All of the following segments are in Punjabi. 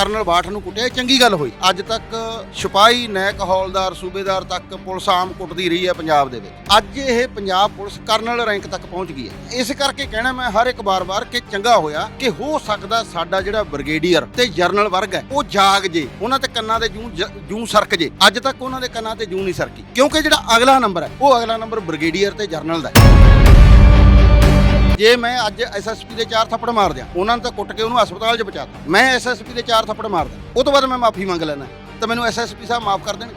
ਕਰਨਲ ਬਾਠ ਨੂੰ ਕੁੱਟਿਆ। ਇਹ ਚੰਗੀ ਗੱਲ ਹੋਈ। ਅੱਜ ਤੱਕ ਸਿਪਾਹੀ, ਨੈਕ ਹੌਲਦਾਰ, ਸੂਬੇਦਾਰ ਤੱਕ ਪੁਲਿਸ ਆਮ ਕੁੱਟਦੀ ਰਹੀ ਹੈ ਪੰਜਾਬ ਦੇ ਵਿੱਚ। ਅੱਜ ਇਹ ਪੰਜਾਬ ਪੁਲਿਸ ਕਰਨਲ ਰੈਂਕ ਤੱਕ ਪਹੁੰਚ ਗਈ ਹੈ। ਇਸ ਕਰਕੇ ਕਹਿਣਾ ਮੈਂ ਹਰ ਇੱਕ ਵਾਰ-ਵਾਰ ਕਿ ਚੰਗਾ ਹੋਇਆ ਕਿ ਹੋ ਸਕਦਾ ਸਾਡਾ ਜਿਹੜਾ ਬ੍ਰਿਗੇਡੀਅਰ ਤੇ ਜਰਨਲ ਵਰਗ ਹੈ, ਉਹ ਜਾਗ ਜੇ। ਉਹਨਾਂ ਤੇ ਕੰਨਾਂ ਦੇ ਜੂੰ ਜ- ਜੂੰ ਸਰਕ ਜੇ। ਅੱਜ ਤੱਕ ਉਹਨਾਂ ਦੇ ਕੰਨਾਂ ਤੇ ਜੂੰ ਨਹੀਂ ਸਰਕੀ। ਕਿਉਂਕਿ ਜਿਹੜਾ ਅਗਲਾ ਨੰਬਰ ਹੈ, ਉਹ ਅਗਲਾ ਨੰਬਰ ਬ੍ਰਿਗੇਡੀਅਰ ਤੇ ਜਰਨਲ ਦਾ ਹੈ। ਜੇ ਮੈਂ ਅੱਜ ਐਸਐਸਪੀ ਦੇ ਚਾਰ ਥੱਪੜ ਮਾਰ ਦਿਆਂ, ਉਹਨਾਂ ਨੇ ਤਾਂ ਕੁੱਟ ਕੇ ਉਹਨੂੰ ਹਸਪਤਾਲ 'ਚ ਪਹੁੰਚਾਤਾ ਮੈਂ ਐਸਐਸਪੀ ਦੇ ਚਾਰ ਥੱਪੜ ਮਾਰਦਾ ਉਹ ਤੋਂ ਬਾਅਦ ਮੈਂ ਮਾਫੀ ਮੰਗ ਲੈਣਾ ਤਾਂ ਮੈਨੂੰ ਐਸਐਸਪੀ ਸਾਹਿਬ ਮਾਫ ਕਰ ਦੇਣਗੇ।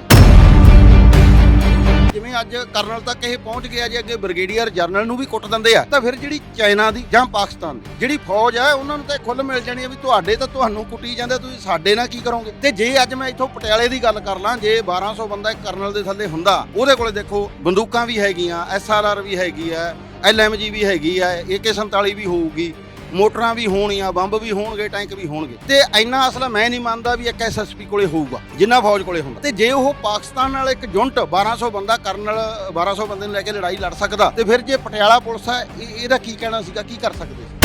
ਜਿਵੇਂ ਅੱਜ ਕਰਨਲ ਤੱਕ ਇਹ ਪਹੁੰਚ ਗਿਆ, ਜੇ ਅੱਗੇ ਬ੍ਰਿਗੇਡੀਅਰ ਜਰਨਲ ਨੂੰ ਵੀ ਕੁੱਟ ਦਿੰਦੇ ਆ, ਤਾਂ ਫਿਰ ਜਿਹੜੀ ਚਾਈਨਾ ਦੀ ਜਾਂ ਪਾਕਿਸਤਾਨ ਦੀ ਜਿਹੜੀ ਫੌਜ ਹੈ ਉਹਨਾਂ ਨੂੰ ਤਾਂ ਇਹ ਖੁੱਲ ਮਿਲ ਜਾਣੀ ਹੈ ਵੀ ਤੁਹਾਡੇ ਤਾਂ ਤੁਹਾਨੂੰ ਕੁੱਟੀ ਜਾਂਦੇ ਤੁਸੀਂ ਸਾਡੇ ਨਾਲ ਕੀ ਕਰੋਗੇ? ਤੇ ਜੇ ਅੱਜ ਮੈਂ ਇੱਥੋਂ ਪਟਿਆਲੇ ਦੀ ਗੱਲ ਕਰ ਲਾਂ, ਜੇ 1200 ਬੰਦਾ ਇੱਕ ਕਰਨਲ ਦੇ ਥੱਲੇ ਹੁੰਦਾ, ਉਹਦੇ ਕੋਲੇ ਦੇਖੋ, ਬੰਦੂਕਾਂ ਵੀ ਹੈਗੀਆਂ ਐਸਆਰਆਰ ਵੀ ਹੈਗੀ ਹੈ ਐਲਐਮਜੀ ਵੀ ਹੈਗੀ ਹੈ AK47 ਵੀ ਹੋਊਗੀ, ਮੋਟਰਾਂ ਵੀ ਹੋਣੀਆਂ, ਬੰਬ ਵੀ ਹੋਣਗੇ, ਟੈਂਕ ਵੀ ਹੋਣਗੇ। ਤੇ ਇੰਨਾ ਅਸਲਾ ਮੈਂ ਨਹੀਂ ਮੰਨਦਾ ਵੀ ਇੱਕ ਐਸਐਸਪੀ ਕੋਲੇ ਹੋਊਗਾ, ਜਿੰਨਾ ਫੌਜ ਕੋਲੇ ਹੁੰਦਾ। ਤੇ ਜੇ ਉਹ ਪਾਕਿਸਤਾਨ ਨਾਲ ਇੱਕ ਜੁੰਟ 1200 ਬੰਦਾ ਕਰਨਲ 1200 ਬੰਦੇ ਨੂੰ ਲੈ ਕੇ ਲੜਾਈ ਲੜ ਸਕਦਾ, ਤੇ ਫਿਰ ਜੇ ਪਟਿਆਲਾ ਪੁਲਿਸ ਹੈ ਇਹ- ਇਹਦਾ ਕੀ ਕਹਿਣਾ ਸੀਗਾ, ਕੀ ਕਰ ਸਕਦੇ? ਸੀ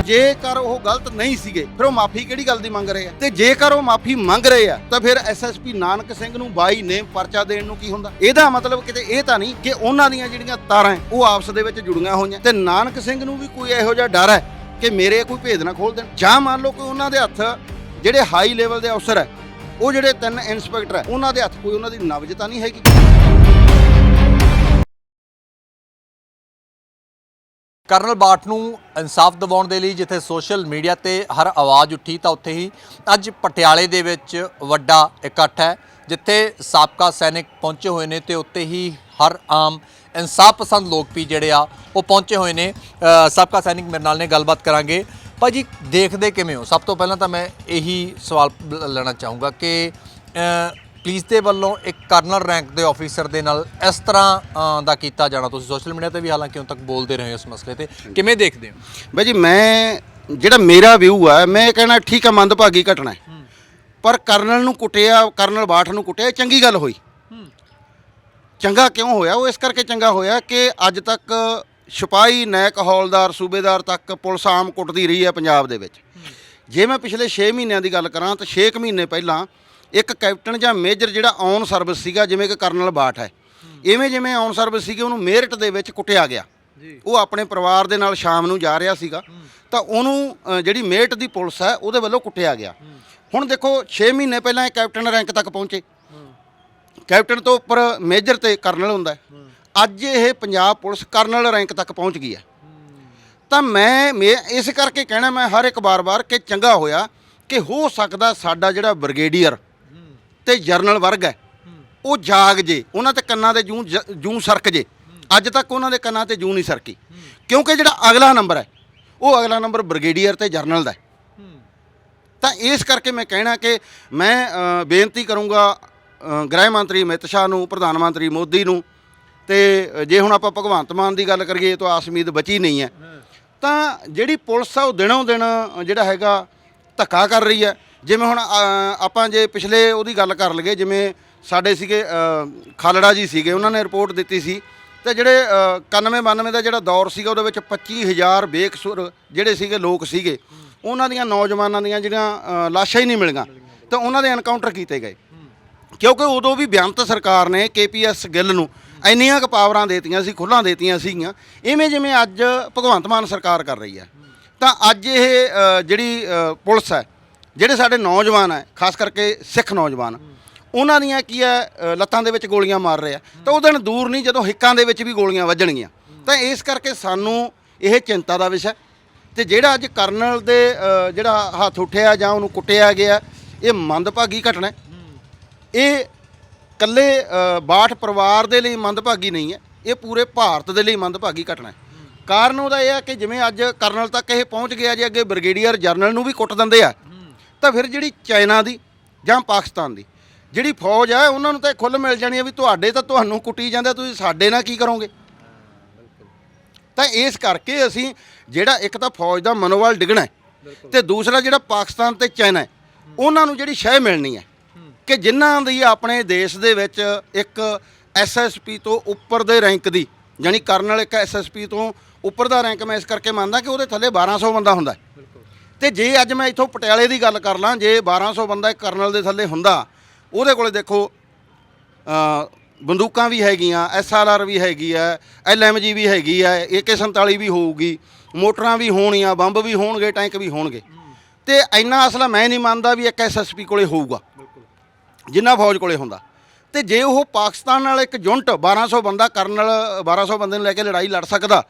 ਜੇਕਰ ਉਹ ਗਲਤ ਨਹੀਂ ਸੀਗੇ, ਫਿਰ ਉਹ ਮਾਫੀ ਕਿਹੜੀ ਗੱਲ ਦੀ ਮੰਗ ਰਹੇ ਆ? ਤੇ ਜੇਕਰ ਉਹ ਮਾਫੀ ਮੰਗ ਰਹੇ ਆ, ਤਾਂ ਫਿਰ ਐਸਐਸਪੀ ਨਾਨਕ ਸਿੰਘ ਨੂੰ ਬਾਈ ਨੇਮ ਪਰਚਾ ਦੇਣ ਨੂੰ ਕੀ ਹੁੰਦਾ? ਇਹਦਾ ਮਤਲਬ ਕਿਤੇ ਇਹ ਤਾਂ ਨਹੀਂ ਕਿ ਉਹਨਾਂ ਦੀਆਂ ਜਿਹੜੀਆਂ ਤਾਰਾਂ ਉਹ ਆਪਸ ਦੇ ਵਿੱਚ ਜੁੜੀਆਂ ਹੋਈਆਂ। ਤੇ ਨਾਨਕ ਸਿੰਘ ਨੂੰ ਵੀ ਕੋਈ ਇਹੋ ਜਿਹਾ ਡਰ ਹੈ ਕਿ ਮੇਰੇ ਕੋਈ ਭੇਦ ਨਾ ਖੋਲ ਦੇਣ। ਜਾਂ ਮੰਨ ਲਓ ਕਿ ਉਹਨਾਂ ਦੇ ਹੱਥ ਜਿਹੜੇ ਹਾਈ ਲੈਵਲ ਦੇ ਅਫਸਰ ਹੈ ਉਹ ਜਿਹੜੇ ਤਿੰਨ ਇਨਸਪੈਕਟਰ ਹੈ ਉਹਨਾਂ ਦੇ ਹੱਥ ਕੋਈ ਉਹਨਾਂ ਦੀ ਨਵਜਤਾ ਨਹੀਂ ਹੈਗੀ। ਕਰਨਲ ਬਾਠ ਨੂੰ ਇਨਸਾਫ ਦਿਵਾਉਣ ਦੇ ਲਈ ਜਿੱਥੇ ਸੋਸ਼ਲ ਮੀਡੀਆ ਤੇ ਹਰ ਆਵਾਜ਼ ਉੱਠੀ ਤਾਂ ਉੱਥੇ ਹੀ ਅੱਜ ਪਟਿਆਲੇ ਦੇ ਵਿੱਚ ਵੱਡਾ ਇਕੱਠ ਹੈ, ਜਿੱਥੇ ਸਾਬਕਾ ਸੈਨਿਕ ਪਹੁੰਚੇ ਹੋਏ ਨੇ ਤੇ ਉੱਤੇ ਹੀ ਹਰ ਆਮ ਇਨਸਾਫ ਪਸੰਦ ਲੋਕ ਵੀ ਜਿਹੜੇ ਆ, ਉਹ ਪਹੁੰਚੇ ਹੋਏ ਨੇ। ਸਾਬਕਾ ਸੈਨਿਕ ਮੇਰੇ ਨਾਲ ਨੇ, ਗੱਲਬਾਤ ਕਰਾਂਗੇ। ਭਾਜੀ, ਦੇਖਦੇ ਕਿਵੇਂ ਹੋ? ਸਭ ਤੋਂ ਪਹਿਲਾਂ ਤਾਂ ਮੈਂ ਇਹੀ ਸਵਾਲ ਲੈਣਾ ਚਾਹੂੰਗਾ ਕਿ ਪੁਲਿਸ ਦੇ ਵੱਲੋਂ ਇੱਕ ਕਰਨਲ ਰੈਂਕ ਦੇ ਆਫੀਸਰ ਦੇ ਨਾਲ ਇਸ ਤਰ੍ਹਾਂ ਦਾ ਕੀਤਾ ਜਾਣਾ। ਤੁਸੀਂ ਸੋਸ਼ਲ ਮੀਡੀਆ ਤੇ ਵੀ ਹਾਲਾਂਕਿ ਹੁਣ ਤੱਕ ਬੋਲਦੇ ਰਹੇ ਹੋ ਇਸ ਮਸਲੇ ਤੇ। ਕਿਵੇਂ ਦੇਖਦੇ ਹੋ? ਬਾਈ ਜੀ ਮੈਂ ਜਿਹੜਾ ਮੇਰਾ ਵਿਊ ਹੈ ਮੈਂ ਇਹ ਕਹਿਣਾ ਠੀਕ ਹੈ ਮੰਦਭਾਗੀ ਘਟਨਾ ਹੈ। ਪਰ ਕਰਨਲ ਨੂੰ ਕੁੱਟਿਆ ਕਰਨਲ ਬਾਠ ਨੂੰ ਕੁੱਟਿਆ ਚੰਗੀ ਗੱਲ ਹੋਈ। ਚੰਗਾ ਕਿਉਂ ਹੋਇਆ? ਉਹ ਇਸ ਕਰਕੇ ਚੰਗਾ ਹੋਇਆ ਕਿ ਅੱਜ ਤੱਕ ਸਿਪਾਹੀ ਨੈਕ ਹੌਲਦਾਰ ਸੂਬੇਦਾਰ ਤੱਕ ਪੁਲਿਸ ਆਮ ਕੁੱਟਦੀ ਰਹੀ ਹੈ ਪੰਜਾਬ ਦੇ ਵਿੱਚ। ਜੇ ਮੈਂ ਪਿਛਲੇ 6 ਮਹੀਨਿਆਂ ਦੀ ਗੱਲ ਕਰਾਂ ਤਾਂ 6 ਮਹੀਨੇ ਪਹਿਲਾਂ ਇੱਕ ਕੈਪਟਨ ਜਾਂ ਮੇਜਰ ਜਿਹੜਾ ਔਨ ਸਰਵਿਸ ਸੀਗਾ ਜਿਵੇਂ ਕਿ ਕਰਨਲ ਬਾਠ ਹੈ ਇਵੇਂ ਜਿਵੇਂ ਔਨ ਸਰਵਿਸ ਸੀਗੇ ਉਹਨੂੰ ਮੇਰਿਟ ਦੇ ਵਿੱਚ ਕੁੱਟਿਆ ਗਿਆ। ਉਹ ਆਪਣੇ ਪਰਿਵਾਰ ਦੇ ਨਾਲ ਸ਼ਾਮ ਨੂੰ ਜਾ ਰਿਹਾ ਸੀਗਾ ਤਾਂ ਉਹਨੂੰ ਜਿਹੜੀ ਮੇਟ ਦੀ ਪੁਲਿਸ ਹੈ ਉਹਦੇ ਵੱਲੋਂ ਕੁੱਟਿਆ ਗਿਆ। ਹੁਣ ਦੇਖੋ 6 ਮਹੀਨੇ ਪਹਿਲਾਂ ਇਹ ਕੈਪਟਨ ਰੈਂਕ ਤੱਕ ਪਹੁੰਚੇ। ਕੈਪਟਨ ਤੋਂ ਉੱਪਰ ਮੇਜਰ ਤੇ ਕਰਨਲ ਹੁੰਦਾ। ਅੱਜ ਇਹ ਪੰਜਾਬ ਪੁਲਿਸ ਕਰਨਲ ਰੈਂਕ ਤੱਕ ਪਹੁੰਚ ਗਈ ਹੈ। ਤਾਂ ਮੈਂ ਇਸ ਕਰਕੇ ਕਹਿਣਾ ਮੈਂ ਹਰ ਇੱਕ ਵਾਰ-ਵਾਰ ਕਿ ਚੰਗਾ ਹੋਇਆ ਕਿ ਹੋ ਸਕਦਾ ਸਾਡਾ ਜਿਹੜਾ ਬ੍ਰਿਗੇਡੀਅਰ ਤੇ ਜਰਨਲ ਵਰਗ ਹੈ। ਉਹ ਜਾਗ ਜੇ ਉਹਨਾਂ ਤੇ ਕੰਨਾਂ ਤੇ ਜੂੰ ਜ- ਸਰਕ ਜੇ। ਅੱਜ ਤੱਕ ਉਹਨਾਂ ਦੇ ਕੰਨਾਂ ਤੇ ਜੂੰ ਨਹੀਂ ਸਰਕੀ। ਕਿਉਂਕਿ ਜਿਹੜਾ ਅਗਲਾ ਨੰਬਰ ਹੈ ਉਹ ਅਗਲਾ ਨੰਬਰ ਬ੍ਰਿਗੇਡੀਅਰ ਤੇ ਜਰਨਲ ਦਾ ਹੈ। ਤਾਂ ਇਸ ਕਰਕੇ ਮੈਂ ਕਹਿਣਾ ਕਿ ਮੈਂ ਬੇਨਤੀ ਕਰੂੰਗਾ ਗ੍ਰਹਿ ਮੰਤਰੀ ਅਮਿਤ ਸ਼ਾਹ ਨੂੰ ਪ੍ਰਧਾਨ ਮੰਤਰੀ ਮੋਦੀ ਨੂੰ ਤੇ ਜੇ ਹੁਣ ਆਪਾਂ ਭਗਵੰਤ ਮਾਨ ਦੀ ਗੱਲ ਕਰੀਏ ਤਾਂ ਆਸ ਉਮੀਦ ਬਚੀ ਨਹੀਂ ਹੈ। ਤਾਂ ਜਿਹੜੀ ਪੁਲਿਸ ਆ ਉਹ ਦਿਨੋਂ ਦਿਨ ਜਿਹੜਾ ਹੈਗਾ ਧੱਕਾ ਕਰ ਰਹੀ ਹੈ। ਜਿਵੇਂ ਹੁਣ ਅ, ਆਪਾਂ ਜੇ ਪਿਛਲੇ ਉਹਦੀ ਗੱਲ ਕਰ ਲਈਏ ਜਿਵੇਂ ਸਾਡੇ ਸੀਗੇ ਅ, ਖਾਲੜਾ ਜੀ ਸੀਗੇ ਉਹਨਾਂ ਨੇ ਰਿਪੋਰਟ ਦਿੱਤੀ ਸੀ ਤੇ ਜਿਹੜੇ 91 92 ਦਾ ਜਿਹੜਾ ਦੌਰ ਸੀਗਾ ਉਹਦੇ ਵਿੱਚ 25000 ਬੇਕਸੂਰ ਜਿਹੜੇ ਸੀਗੇ ਲੋਕ ਸੀਗੇ ਉਹਨਾਂ ਦੀਆਂ ਨੌਜਵਾਨਾਂ ਦੀਆਂ ਜਿਹੜੀਆਂ ਅ, ਲਾਸ਼ਾਂ ਹੀ ਨਹੀਂ ਮਿਲੀਆਂ ਤਾਂ ਉਹਨਾਂ ਦੇ ਐਨਕਾਊਂਟਰ ਕੀਤੇ ਗਏ। ਕਿਉਂਕਿ ਉਦੋਂ ਵੀ ਬੇਅੰਤ ਸਰਕਾਰ ਨੇ ਕੇਪੀਐਸ ਗਿੱਲ ਨੂੰ ਇੰਨੀਆਂ ਕੁ ਪਾਵਰਾਂ ਦੇਤੀਆਂ ਸੀ ਖੁੱਲਾਂ ਦੇਤੀਆਂ ਸੀਗੀਆਂ ਇਵੇਂ ਜਿਵੇਂ ਅੱਜ ਭਗਵੰਤ ਮਾਨ ਸਰਕਾਰ ਕਰ ਰਹੀ ਹੈ। ਤਾਂ ਅੱਜ ਇਹ ਅ, ਜਿਹੜੀ ਅ, ਪੁਲਿਸ ਹੈ ਜਿਹੜੇ ਸਾਡੇ ਨੌਜਵਾਨ ਹੈ ਖਾਸ ਕਰਕੇ ਸਿੱਖ ਨੌਜਵਾਨ, ਉਹਨਾਂ ਦੀਆਂ ਕੀ ਹੈ ਲੱਤਾਂ ਦੇ ਵਿੱਚ ਗੋਲੀਆਂ ਮਾਰ ਰਹੇ ਆ। ਤਾਂ ਉਹ ਦਿਨ ਦੂਰ ਨਹੀਂ, ਜਦੋਂ ਹਿੱਕਾਂ ਦੇ ਵਿੱਚ ਵੀ ਗੋਲੀਆਂ ਵੱਜਣਗੀਆਂ। ਤਾਂ ਇਸ ਕਰਕੇ ਸਾਨੂੰ ਇਹ ਚਿੰਤਾ ਦਾ ਵਿਸ਼ਾ ਤੇ ਜਿਹੜਾ ਅੱਜ ਕਰਨਲ ਦੇ ਜਿਹੜਾ ਹੱਥ ਉੱਠਿਆ ਜਾਂ ਉਹਨੂੰ ਕੁੱਟਿਆ ਗਿਆ, ਇਹ ਮੰਦਭਾਗੀ ਘਟਨਾ ਹੈ। ਇਹ ਕੱਲੇ ਬਾਠ ਪਰਿਵਾਰ ਦੇ ਲਈ ਮੰਦਭਾਗੀ ਨਹੀਂ ਹੈ। ਇਹ ਪੂਰੇ ਭਾਰਤ ਦੇ ਲਈ ਮੰਦਭਾਗੀ ਘਟਨਾ ਹੈ। ਕਾਰਨ ਉਹਦਾ ਇਹ ਹੈ ਕਿ ਜਿਵੇਂ ਅੱਜ ਕਰਨਲ ਤੱਕ ਇਹ ਪਹੁੰਚ ਗਿਆ, ਜੇ ਅੱਗੇ ਬ੍ਰਿਗੇਡੀਅਰ ਜਰਨਲ ਨੂੰ ਵੀ ਕੁੱਟ ਦਿੰਦੇ ਆ ਤਾਂ ਫਿਰ ਜਿਹੜੀ ਚਾਈਨਾ ਦੀ ਜਾਂ ਪਾਕਿਸਤਾਨ ਦੀ ਜਿਹੜੀ ਫੌਜ ਹੈ ਉਹਨਾਂ ਨੂੰ ਤਾਂ ਖੁੱਲ ਮਿਲ ਜਾਣੀ ਹੈ ਵੀ ਤੁਹਾਡੇ ਤਾਂ ਤੁਹਾਨੂੰ ਕੁੱਟੀ ਜਾਂਦੇ ਤੁਸੀਂ ਸਾਡੇ ਨਾਲ ਕੀ ਕਰੋਗੇ? ਤਾਂ ਇਸ ਕਰਕੇ ਅਸੀਂ ਜਿਹੜਾ ਇੱਕ ਤਾਂ ਫੌਜ ਦਾ ਮਨੋਬਲ ਡਿੱਗਣਾ ਤੇ ਦੂਸਰਾ ਜਿਹੜਾ ਪਾਕਿਸਤਾਨ ਤੇ ਚਾਈਨਾ ਉਹਨਾਂ ਨੂੰ ਜਿਹੜੀ ਸ਼ਹਿ ਮਿਲਣੀ ਹੈ ਕਿ ਜਿਨ੍ਹਾਂ ਦੀ ਆਪਣੇ ਦੇਸ਼ ਦੇ ਵਿੱਚ ਇੱਕ ਐਸਐਸਪੀ ਤੋਂ ਉੱਪਰ ਦੇ ਰੈਂਕ ਦੀ ਯਾਨੀ ਕਰਨਲ ਇੱਕ ਐਸਐਸਪੀ ਤੋਂ ਉੱਪਰ ਦਾ ਰੈਂਕ ਮੈਂ ਇਸ ਕਰਕੇ ਮੰਨਦਾ ਕਿ ਉਹਦੇ ਥੱਲੇ 1200 ਬੰਦਾ ਹੁੰਦਾ ਹੈ। ਤੇ ਜੇ ਅੱਜ ਮੈਂ ਇੱਥੋਂ ਪਟਿਆਲੇ ਦੀ ਗੱਲ ਕਰ ਲਾਂ, ਜੇ 1200 ਬੰਦਾ ਇੱਕ ਕਰਨਲ ਦੇ ਥੱਲੇ ਹੁੰਦਾ, ਉਹਦੇ ਕੋਲੇ ਦੇਖੋ ਬੰਦੂਕਾਂ ਵੀ ਹੈਗੀਆਂ ਐਸਆਰਆਰ ਵੀ ਹੈਗੀ ਹੈ ਐਲਐਮਜੀ ਵੀ ਹੈਗੀ ਹੈ AK47 ਵੀ ਹੋਊਗੀ, ਮੋਟਰਾਂ ਵੀ ਹੋਣੀਆਂ, ਬੰਬ ਵੀ ਹੋਣਗੇ, ਟੈਂਕ ਵੀ ਹੋਣਗੇ। ਤੇ ਇੰਨਾ ਅਸਲਾ ਮੈਂ ਨਹੀਂ ਮੰਨਦਾ ਵੀ ਇੱਕ ਐਸਐਸਪੀ ਕੋਲੇ ਹੋਊਗਾ, ਜਿੰਨਾ ਫੌਜ ਕੋਲੇ ਹੁੰਦਾ। ਤੇ ਜੇ ਉਹ ਪਾਕਿਸਤਾਨ ਨਾਲ ਇੱਕ ਜੁੰਟ 1200 ਬੰਦਾ ਕਰਨਲ 1200 ਬੰਦੇ ਨੂੰ ਲੈ ਕੇ ਲੜਾਈ ਲੜ ਸਕਦਾ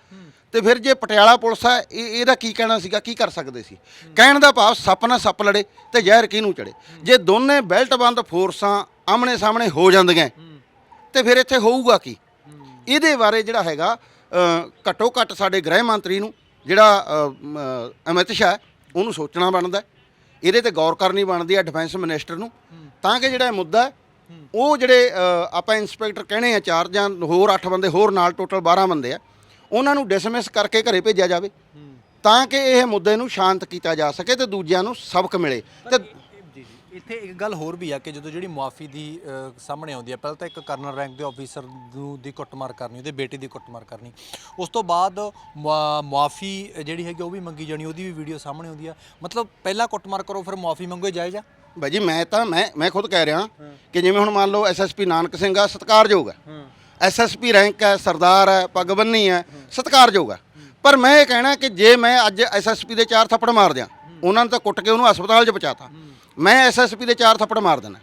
ਤੇ ਫਿਰ ਜੇ ਪਟਿਆਲਾ ਪੁਲਿਸ ਹੈ ਇਹ ਇਹਦਾ ਕੀ ਕਹਿਣਾ ਸੀਗਾ ਕੀ ਕਰ ਸਕਦੇ ਸੀ? ਕਹਿਣ ਦਾ ਭਾਵ ਸੱਪ ਨਾਲ ਸੱਪ ਲੜੇ ਤੇ ਜ਼ਹਿਰ ਕਿਹਨੂੰ ਚੜੇ? ਜੇ ਦੋਨੇ ਬੈਲਟਬੰਦ ਫੋਰਸਾਂ ਆਮਣੇ ਸਾਹਮਣੇ ਹੋ ਜਾਂਦੀਆਂ ਤੇ ਫਿਰ ਇੱਥੇ ਹੋਊਗਾ ਕੀ? ਇਹਦੇ ਬਾਰੇ ਜਿਹੜਾ ਹੈਗਾ ਅ, ਘੱਟੋ ਘੱਟ ਸਾਡੇ ਗ੍ਰਹਿ ਮੰਤਰੀ ਨੂੰ ਜਿਹੜਾ ਅਮਿਤ ਸ਼ਾਹ ਉਹਨੂੰ ਸੋਚਣਾ ਬਣਦਾ ਇਹਦੇ ਤੇ ਗੌਰ ਕਰਨੀ ਬਣਦੀ ਹੈ ਡਿਫੈਂਸ ਮਿਨਿਸਟਰ ਨੂੰ। ਤਾਂ ਕਿ ਜਿਹੜਾ ਇਹ ਮੁੱਦਾ ਉਹ ਜਿਹੜੇ ਆਪਾਂ ਇੰਸਪੈਕਟਰ ਕਹਿਣੇ ਆ ਚਾਰ ਜਾਂ ਹੋਰ 8 ਬੰਦੇ ਹੋਰ ਨਾਲ ਟੋਟਲ 12 ਬੰਦੇ ਆ ਉਹਨਾਂ ਨੂੰ ਡਿਸਮਿਸ ਕਰਕੇ ਘਰੇ ਭੇਜਿਆ ਜਾਵੇ। ਤਾਂ ਕਿ ਇਹ ਮੁੱਦੇ ਨੂੰ ਸ਼ਾਂਤ ਕੀਤਾ ਜਾ ਸਕੇ ਤੇ ਦੂਜਿਆਂ ਨੂੰ ਸਬਕ ਮਿਲੇ। ਤੇ ਜੀ ਜੀ। ਇੱਥੇ ਇੱਕ ਗੱਲ ਹੋਰ ਵੀ ਆ ਕਿ ਜਦੋਂ ਜਿਹੜੀ ਮੁਆਫੀ ਦੀ ਸਾਹਮਣੇ ਆਉਂਦੀ ਹੈ ਪਹਿਲਾਂ ਤਾਂ ਇੱਕ ਕਰਨਲ ਰੈਂਕ ਦੇ ਆਫੀਸਰ ਨੂੰ ਦੀ ਕੁੱਟਮਾਰ ਕਰਨੀ ਉਹਦੇ ਬੇਟੇ ਦੀ ਕੁੱਟਮਾਰ ਕਰਨੀ। ਉਸ ਤੋਂ ਬਾਅਦ ਮੁਆਫੀ ਜਿਹੜੀ ਹੈਗੀ ਉਹ ਵੀ ਮੰਗੀ ਜਾਣੀ ਉਹਦੀ ਵੀ ਵੀਡੀਓ ਸਾਹਮਣੇ ਆਉਂਦੀ ਆ। ਮਤਲਬ ਪਹਿਲਾਂ ਕੁੱਟਮਾਰ ਕਰੋ ਫਿਰ ਮੁਆਫੀ ਮੰਗੋ ਜਾਇਜ਼ ਆ? ਭਾਈ ਜੀ ਮੈਂ ਤਾਂ ਮੈਂ ਮੈਂ ਖੁਦ ਕਹਿ ਰਿਹਾ ਕਿ ਜਿਵੇਂ ਹੁਣ ਮੰਨ ਲਓ ਐਸਐਸਪੀ ਨਾਨਕ ਸਿੰਘ ਆ ਸਤਿਕਾਰਯੋਗ ਹੈ। ਐਸਐਸਪੀ ਰੈਂਕ ਹੈ ਸਰਦਾਰ ਹੈ ਪੱਗ ਬੰਨੀ ਹੈ ਸਤਿਕਾਰਯੋਗ ਹੈ। ਪਰ ਮੈਂ ਇਹ ਕਹਿਣਾ ਕਿ ਜੇ ਮੈਂ ਅੱਜ ਐਸਐਸਪੀ ਦੇ ਚਾਰ ਥੱਪੜ ਮਾਰ ਦਿਆਂ ਉਹਨਾਂ ਨੇ ਤਾਂ ਕੁੱਟ ਕੇ ਉਹਨੂੰ ਹਸਪਤਾਲ 'ਚ ਪਹੁੰਚਾਤਾ। ਮੈਂ ਐਸਐਸਪੀ ਦੇ ਚਾਰ ਥੱਪੜ ਮਾਰ ਦੇਣਾ